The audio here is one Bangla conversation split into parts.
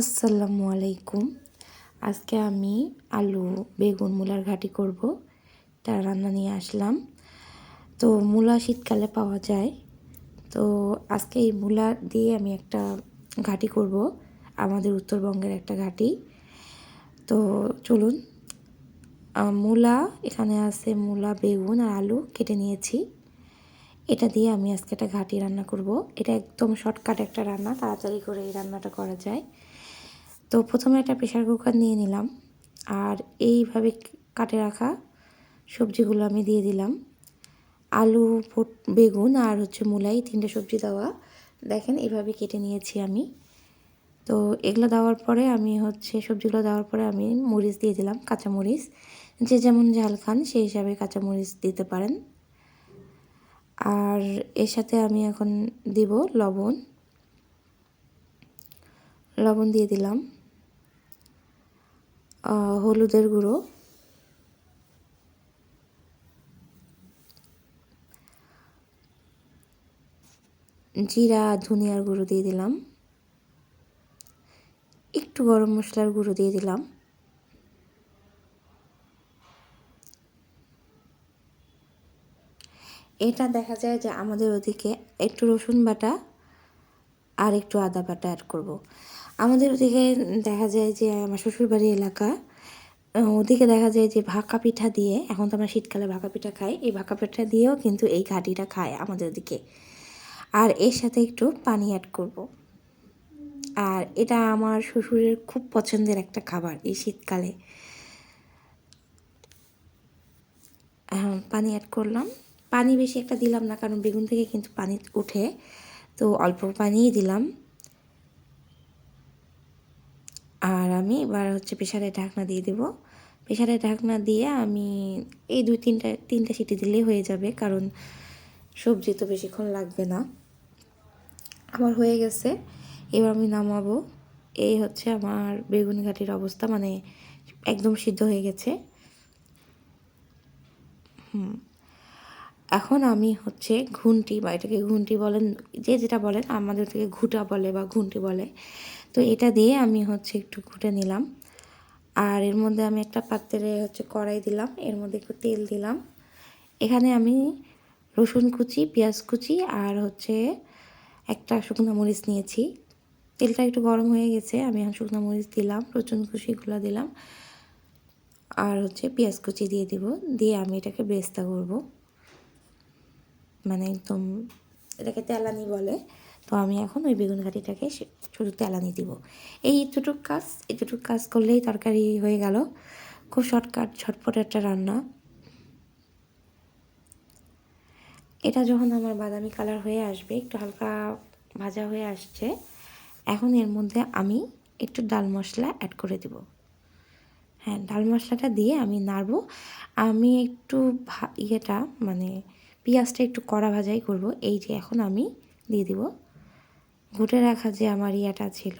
আসসালামু আলাইকুম। আজকে আমি আলু বেগুন মূলার ঘাটি করব। তার রান্না নিয়ে আসলাম। তো মূলা শীতকালে পাওয়া যায়। তো আজকে এই মূলা দিয়ে আমি একটা ঘাটি করব। আমাদের উত্তরবঙ্গের একটা ঘাটি। তো চলুন মূলা, এখানে আছে মূলা, বেগুন আর আলু কেটে নিয়েছি। এটা দিয়ে আমি আজকে একটা ঘাটি রান্না করব। এটা একদম শর্টকাট একটা রান্না, তাড়াতাড়ি করে এই রান্নাটা করা যায়। তো প্রথমে একটা প্রেশার কুকার নিয়ে নিলাম আর এইভাবে কাটে রাখা সবজিগুলো আমি দিয়ে দিলাম। আলু বেগুন আর হচ্ছে মূলাই তিনটে সবজি দেওয়া। দেখেন এইভাবে কেটে নিয়েছি আমি। তো এগুলো দেওয়ার পরে আমি হচ্ছে সবজিগুলো দেওয়ার পরে আমি মরিচ দিয়ে দিলাম কাঁচা মরিচ যে যেমন ঝাল খান সেই হিসাবে কাঁচা মরিচ দিতে পারেন। আর এর সাথে আমি এখন দিব লবণ। লবণ দিয়ে দিলাম। হলুদের গুঁড়ো। জিরা, ধনিয়ার গুঁড়ো দিয়ে দিলাম। একটু গরম মশলার গুঁড়ো দিয়ে দিলাম। এটা দেখা যায় যে আমাদের ওদিকে একটু রসুন বাটা আর একটু আদা বাটা অ্যাড করব। আমাদের ওদিকে দেখা যায় যে আমার শ্বশুরবাড়ি এলাকা ওদিকে দেখা যায় যে ভাকা পিঠা দিয়ে এখন তো আমরা শীতকালে ভাকা পিঠা খাই এই ভাকা পিঠা দিয়েও কিন্তু এই ঘাটিটা খায় আমাদের ওদিকে। আর এর সাথে একটু পানি অ্যাড করব। আর এটা আমার শ্বশুরের খুব পছন্দের একটা খাবার এই শীতকালে। আহ, পানি অ্যাড করলাম। পানি বেশি একটা দিলাম না কারণ বেগুন থেকে কিন্তু পানি উঠে তো অল্প পানিই দিলাম আর আমি এবার হচ্ছে প্রেশারে ঢাকনা দিয়ে দেবো। প্রেশারে ঢাকনা দিয়ে আমি এই দুই তিনটা তিনটা সিটি দিলেই হয়ে যাবে, কারণ সবজি তো বেশিক্ষণ লাগবে না। আমার হয়ে গেছে, এবার আমি নামাবো। এই হচ্ছে আমার বেগুন ঘাটির অবস্থা মানে একদম সিদ্ধ হয়ে গেছে। হুম, এখন আমি হচ্ছে ঘুন্টি, বা এটাকে ঘুন্টি বলেন, যে যেটা বলেন, আমাদের থেকে ঘুটা বলে বা ঘুন্টি বলে তো এটা দিয়ে আমি হচ্ছে একটু ঘুটে নিলাম। আর এর মধ্যে আমি একটা পাত্রে হচ্ছে কড়াই দিলাম, এর মধ্যে একটু তেল দিলাম। এখানে আমি রসুন কুচি, পেঁয়াজ কুচি আর হচ্ছে একটা শুকনো মরিচ নিয়েছি। তেলটা একটু গরম হয়ে গেছে, আমি শুকনো মরিচ দিলাম, রসুন কুচিগুলো দিলাম। আর হচ্ছে পেঁয়াজ কুচি দিয়ে দিব, দিয়ে আমি এটাকে বেস্তা করব। মানে একদম এটাকে তেলানি বলে। তো আমি এখন ওই বেগুন ঘাটিটাকে শুধু তেলানি দিব। এই এতটুক কাজ এতটুক কাজ করলেই তরকারি হয়ে গেল। খুব শর্টকাট, ঝটপট একটা রান্না। এটা যখন আমার বাদামি কালার হয়ে আসবে, একটু হালকা ভাজা হয়ে আসছে, এখন এর মধ্যে আমি একটু ডাল মশলা অ্যাড করে দিব। হ্যাঁ ডাল মশলাটা দিয়ে আমি নাড়বো। আমি একটু ইয়েটা মানে পেঁয়াজটা একটু কড়া ভাজাই করব। এই যে এখন আমি দিয়ে দিব। ঘুটে রাখা যে আমার ইয়েটা ছিল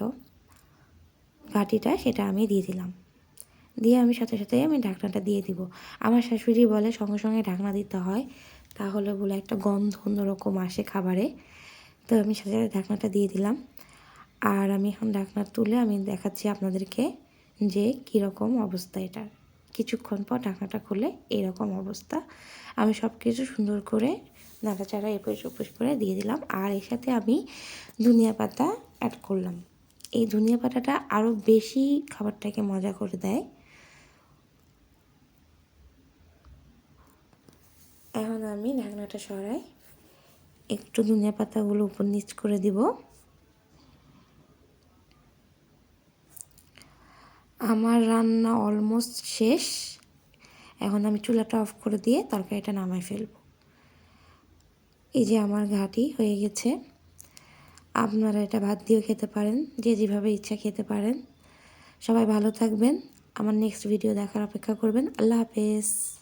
ঘাটিটা সেটা আমি দিয়ে দিলাম। দিয়ে আমি সাথে সাথে আমি ঢাকনাটা দিয়ে দিব। আমার শাশুড়ি বলে সঙ্গে সঙ্গে ঢাকনা দিতে হয়, তাহলে বলে একটা গন্ধ অন্যরকম আসে খাবারে। তো আমি সাথে সাথে ঢাকনাটা দিয়ে দিলাম। আর আমি এখন ঢাকনা তুলে আমি দেখাচ্ছি আপনাদেরকে যে কীরকম অবস্থা এটার কিছুক্ষণ পর ঢাকনাটা খুলে এরকম অবস্থা। আমি সব কিছু সুন্দর করে নাড়াচাড়া এপোস ওপোস করে দিয়ে দিলাম। আর এর সাথে আমি ধনিয়া পাতা অ্যাড করলাম। এই ধনিয়া পাতাটা আরও বেশি খাবারটাকে মজা করে দেয়। এখন আমি ঢাকনাটা সরাই। একটু ধনিয়া পাতাগুলো উপর নিচ করে দিব। আমার রান্না অলমোস্ট শেষ। এখন আমি চুলাটা অফ করে দিয়ে তরকারিটা নামাই ফেলব। এই যে আমার ঘাটি হয়ে গেছে। আপনারা এটা ভাত দিয়েও খেতে পারেন, যে যেভাবে ইচ্ছা খেতে পারেন। সবাই ভালো থাকবেন। আমার নেক্সট ভিডিও দেখার অপেক্ষা করবেন। আল্লাহ হাফেজ।